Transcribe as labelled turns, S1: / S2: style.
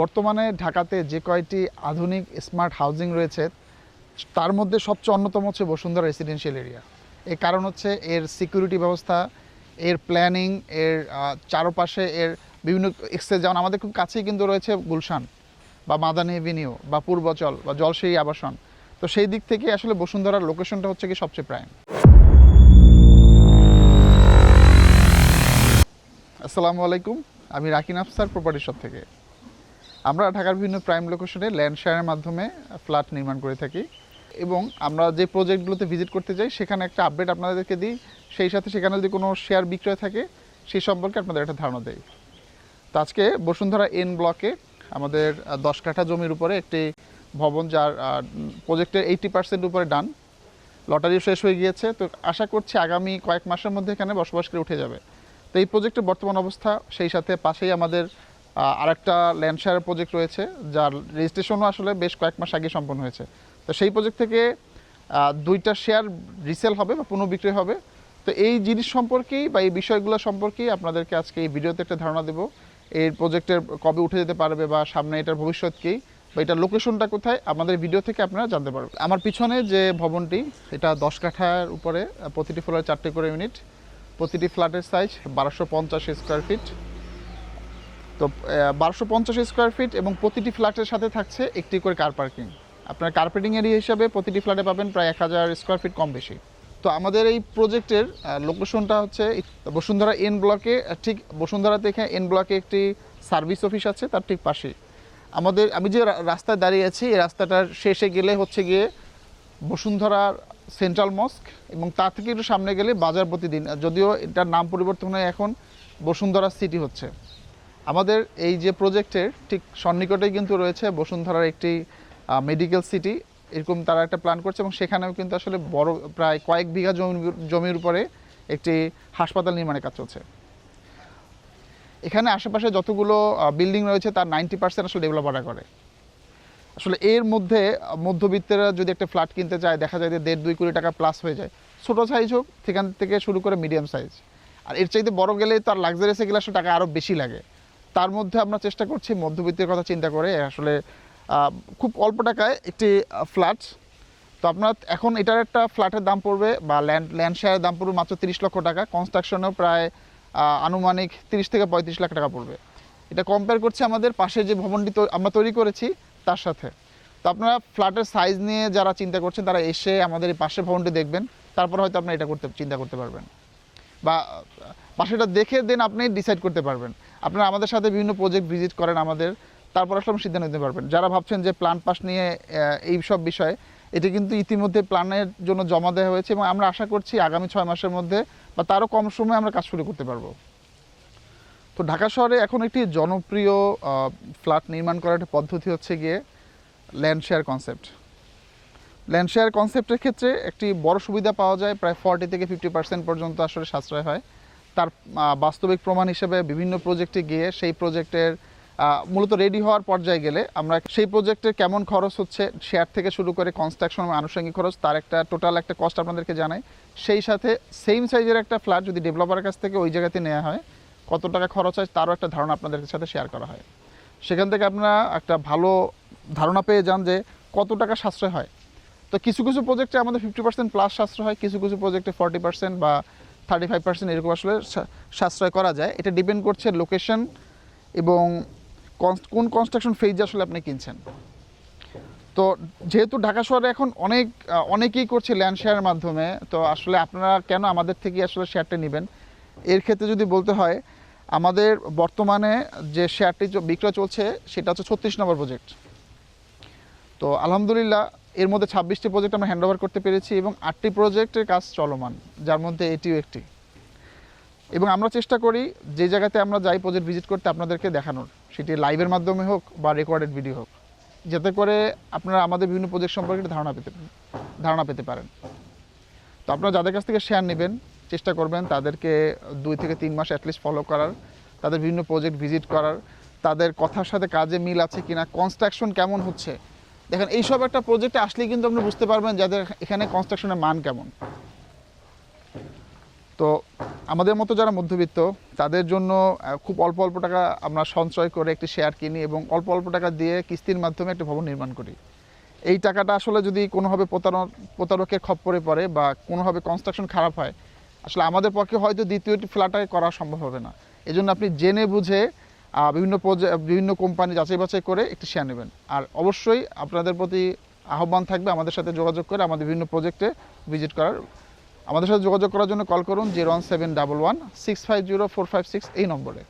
S1: বর্তমানে ঢাকাতে যে কয়টি আধুনিক স্মার্ট হাউজিং রয়েছে, তার মধ্যে সবচেয়ে অন্যতম হচ্ছে বসুন্ধরা রেসিডেন্সিয়াল এরিয়া এর কারণ হচ্ছে এর সিকিউরিটি ব্যবস্থা, এর প্ল্যানিং এর চারপাশে এর বিভিন্ন এক্সেস যেমন আমাদের খুব কাছেই কিন্তু রয়েছে গুলশান বা মাদানী এভিনিউ বা পূর্বচল বা জলশাহী আবাসন। তো সেই দিক থেকে আসলে বসুন্ধরার লোকেশনটা হচ্ছে কি সবচেয়ে প্রাইম আসসালামু আলাইকুম, আমি রাকিন আফসার প্রপার্টি শপ থেকে। আমরা ঢাকার বিভিন্ন প্রাইম লোকেশনে ল্যান্ড শেয়ারের মাধ্যমে ফ্ল্যাট নির্মাণ করে থাকি এবং আমরা যে প্রজেক্টগুলোতে ভিজিট করতে যাই, সেখানে একটা আপডেট আপনাদেরকে দিই। সেই সাথে সেখানে যদি কোনো শেয়ার বিক্রয় থাকে সেই সম্পর্কে আপনাদের একটা ধারণা দেয় তো আজকে বসুন্ধরা এন ব্লকে আমাদের দশ কাঠা জমির উপরে একটি ভবন যার প্রজেক্টের এইটি পার্সেন্ট উপরে ডান লটারিও শেষ হয়ে গিয়েছে। তো আশা করছি আগামী কয়েক মাসের মধ্যে এখানে বসবাস করে উঠে যাবে। তো এই প্রজেক্টের বর্তমান অবস্থা, সেই সাথে পাশেই আমাদের আরেকটা ল্যান্ড শেয়ার প্রজেক্ট রয়েছে, যার রেজিস্ট্রেশনও আসলে বেশ কয়েক মাস আগে সম্পন্ন হয়েছে। তো সেই প্রজেক্ট থেকে দুইটা শেয়ার রিসেল হবে বা পুনঃবিক্রয় হবে। তো এই জিনিস সম্পর্কেই বা এই বিষয়গুলো সম্পর্কেই আপনাদেরকে আজকে এই ভিডিওতে একটা ধারণা দেবো। এই প্রজেক্টের কবে উঠে যেতে পারবে বা সামনে এটার ভবিষ্যৎ কী বা এটার লোকেশনটা কোথায়, আমাদের ভিডিও থেকে আপনারা জানতে পারবেন। আমার পিছনে যে ভবনটি, এটা দশ কাঠার উপরে, প্রতিটি ফ্লোরে চারটে করে ইউনিট প্রতিটি ফ্ল্যাটের সাইজ বারোশো পঞ্চাশ স্কোয়ার ফিট তো বারোশো পঞ্চাশ স্কোয়ার ফিট এবং প্রতিটি ফ্ল্যাটের সাথে থাকছে একটি করে কার পার্কিং আপনার কার্পেটিং এরিয়া হিসাবে প্রতিটি ফ্ল্যাটে পাবেন প্রায় এক হাজার স্কোয়ার ফিট কম বেশি। তো আমাদের এই প্রজেক্টের লোকেশনটা হচ্ছে বসুন্ধরা এন ব্লকে ঠিক বসুন্ধরা থেকে এন ব্লকে একটি সার্ভিস অফিস আছে, তার ঠিক পাশেই আমাদের, আমি যে রাস্তায় দাঁড়িয়ে আছি, এই রাস্তাটার শেষে গেলে হচ্ছে গিয়ে বসুন্ধরার সেন্ট্রাল মস্ক এবং তার থেকে একটু সামনে গেলে বাজার প্রতিদিন। যদিও এটার নাম পরিবর্তন হয় এখন বসুন্ধরা সিটি হচ্ছে। আমাদের এই যে প্রজেক্টের ঠিক সন্নিকটেই কিন্তু রয়েছে বসুন্ধরার একটি মেডিকেল সিটি এরকম তারা একটা প্ল্যান করছে এবং সেখানেও কিন্তু আসলে বড়, প্রায় কয়েক বিঘা জমি, জমির উপরে একটি হাসপাতাল নির্মাণের কাজ চলছে। এখানে আশেপাশে যতগুলো বিল্ডিং রয়েছে তার নাইনটি পার্সেন্ট আসলে ডেভেলপাররা করে। আসলে এর মধ্যে, মধ্যবিত্তেরা যদি একটা ফ্ল্যাট কিনতে চায়, দেখা যায় যে দেড় দুই কোটি টাকা প্লাস হয়ে যায়। ছোটো সাইজ হোক, সেখান থেকে শুরু করে মিডিয়াম সাইজ আর এর চাইতে বড় গেলে তার লাক্সারিয়াসে গেলে আসলে টাকা আরও বেশি লাগে। তার মধ্যে আমরা চেষ্টা করছি, মধ্যবিত্তের কথা চিন্তা করে আসলে খুব অল্প টাকায় একটি ফ্ল্যাট তো আপনার এখন এটার একটা ফ্ল্যাটের দাম পড়বে বা ল্যান্ড ল্যান্ড শেয়ারের দাম পড়বে মাত্র তিরিশ লক্ষ টাকা। কনস্ট্রাকশনেও প্রায় আনুমানিক তিরিশ থেকে পঁয়ত্রিশ লাখ টাকা পড়বে। এটা কম্পেয়ার করছে আমাদের পাশে যে ভবনটি আমরা তৈরি করেছি, তার সাথে। তো আপনারা ফ্ল্যাটের সাইজ নিয়ে যারা চিন্তা করছেন, তারা এসে আমাদের এই পাশের ভবনটি দেখবেন। তারপর হয়তো আপনারা এটা করতে, চিন্তা করতে পারবেন। বা পাশেটা দেখে দেন আপনি ডিসাইড করতে পারবেন। আপনারা আমাদের সাথে বিভিন্ন প্রজেক্ট ভিজিট করেন আমাদের, তারপর আসলে সিদ্ধান্ত নিতে পারবেন। যারা ভাবছেন যে প্ল্যান পাস নিয়ে এই সব বিষয়ে, এটি কিন্তু ইতিমধ্যে প্ল্যানের জন্য জমা দেওয়া হয়েছে এবং আমরা আশা করছি আগামী ছয় মাসের মধ্যে বা তারও কম সময়ে আমরা কাজ শুরু করতে পারব। তো ঢাকা শহরে এখন একটি জনপ্রিয় ফ্ল্যাট নির্মাণ করার একটা পদ্ধতি হচ্ছে গিয়ে land share concept land share কনসেপ্টের ক্ষেত্রে একটি বড় সুবিধা পাওয়া যায়, প্রায় ফর্টি থেকে ফিফটি পার্সেন্ট পর্যন্ত আসলে সাশ্রয় হয়। তার বাস্তবিক প্রমাণ হিসেবে বিভিন্ন প্রজেক্টে গিয়ে সেই প্রজেক্টের মূলত রেডি হওয়ার পর্যায়ে গেলে আমরা সেই প্রজেক্টের কেমন খরচ হচ্ছে শেয়ার থেকে শুরু করে কনস্ট্রাকশন আনুষঙ্গিক খরচ, তার একটা টোটাল একটা কস্ট আপনাদেরকে জানাই। সেই সাথে সেম সাইজের একটা ফ্ল্যাট যদি ডেভেলপারের কাছ থেকে ওই জায়গাতে নেওয়া হয়, কত টাকা খরচ হয় তারও একটা ধারণা আপনাদের সাথে শেয়ার করা হয়। সেখান থেকে আপনারা একটা ভালো ধারণা পেয়ে যান যে কত টাকা সাশ্রয় হয়। তো কিছু কিছু প্রজেক্টে আমাদের ফিফটি পার্সেন্ট প্লাস সাশ্রয় হয়, কিছু কিছু প্রজেক্টে ফর্টি পার্সেন্ট বা থার্টি ফাইভ পার্সেন্ট এরকম আসলে সাশ্রয় করা যায়। এটা ডিপেন্ড করছে লোকেশন এবং কোন কনস্ট্রাকশন ফেজ আসলে আপনি কিনছেন। তো যেহেতু ঢাকা শহরে এখন অনেক অনেকেই করছে ল্যান্ড শেয়ারের মাধ্যমে, তো আসলে আপনারা কেন আমাদের থেকে আসলে শেয়ারটা নেবেন? এর ক্ষেত্রে যদি বলতে হয়, আমাদের বর্তমানে যে শেয়ারটি বিক্রয় চলছে, সেটা হচ্ছে ছত্রিশ নম্বর প্রজেক্ট তো আলহামদুলিল্লাহ এর মধ্যে ছাব্বিশটি প্রজেক্ট আমরা হ্যান্ড করতে পেরেছি এবং আটটি প্রজেক্টের কাজ চলমান, যার মধ্যে এটিও একটি। এবং আমরা চেষ্টা করি যে জায়গাতে আমরা যাই প্রজেক্ট ভিজিট করতে আপনাদেরকে দেখানোর, সেটি লাইভের মাধ্যমে হোক বা রেকর্ডেড ভিডিও হোক, যাতে করে আপনারা আমাদের বিভিন্ন প্রজেক্ট সম্পর্কে ধারণা পেতে ধারণা পেতে পারেন। তো আপনারা যাদের কাছ থেকে শেয়ার নেবেন, চেষ্টা করবেন তাদেরকে দুই থেকে তিন মাস অ্যাটলিস্ট ফলো করার, তাদের বিভিন্ন প্রজেক্ট ভিজিট করার, তাদের কথার সাথে কাজে মিল আছে কিনা কনস্ট্রাকশন কেমন হচ্ছে দেখেন, এইসব একটা প্রজেক্টে আসলেই কিন্তু আপনি বুঝতে পারবেন যাদের এখানে কনস্ট্রাকশনের মান কেমন। তো আমাদের মতো যারা মধ্যবিত্ত, তাদের জন্য খুব অল্প অল্প টাকা আমরা সঞ্চয় করে একটি শেয়ার কিনি এবং অল্প অল্প টাকা দিয়ে কিস্তির মাধ্যমে একটি ভবন নির্মাণ করি। এই টাকাটা আসলে যদি কোনোভাবে প্রতারণ, প্রতারকের খপ্পরে পড়ে বা কোনোভাবে কনস্ট্রাকশন খারাপ হয়, আসলে আমাদের পক্ষে হয়তো দ্বিতীয়টি ফ্ল্যাটে করা সম্ভব হবে না। এজন্য আপনি জেনে বুঝে বিভিন্ন বিভিন্ন কোম্পানি যাচাই বাছাই করে একটি শেয়ার নেবেন। আর অবশ্যই আপনাদের প্রতি আহ্বান থাকবে আমাদের সাথে যোগাযোগ করে আমাদের বিভিন্ন প্রজেক্টে ভিজিট করার। আমাদের সাথে যোগাযোগ করার জন্য কল করুন zero seven double one six five zero four five six এই নম্বরে।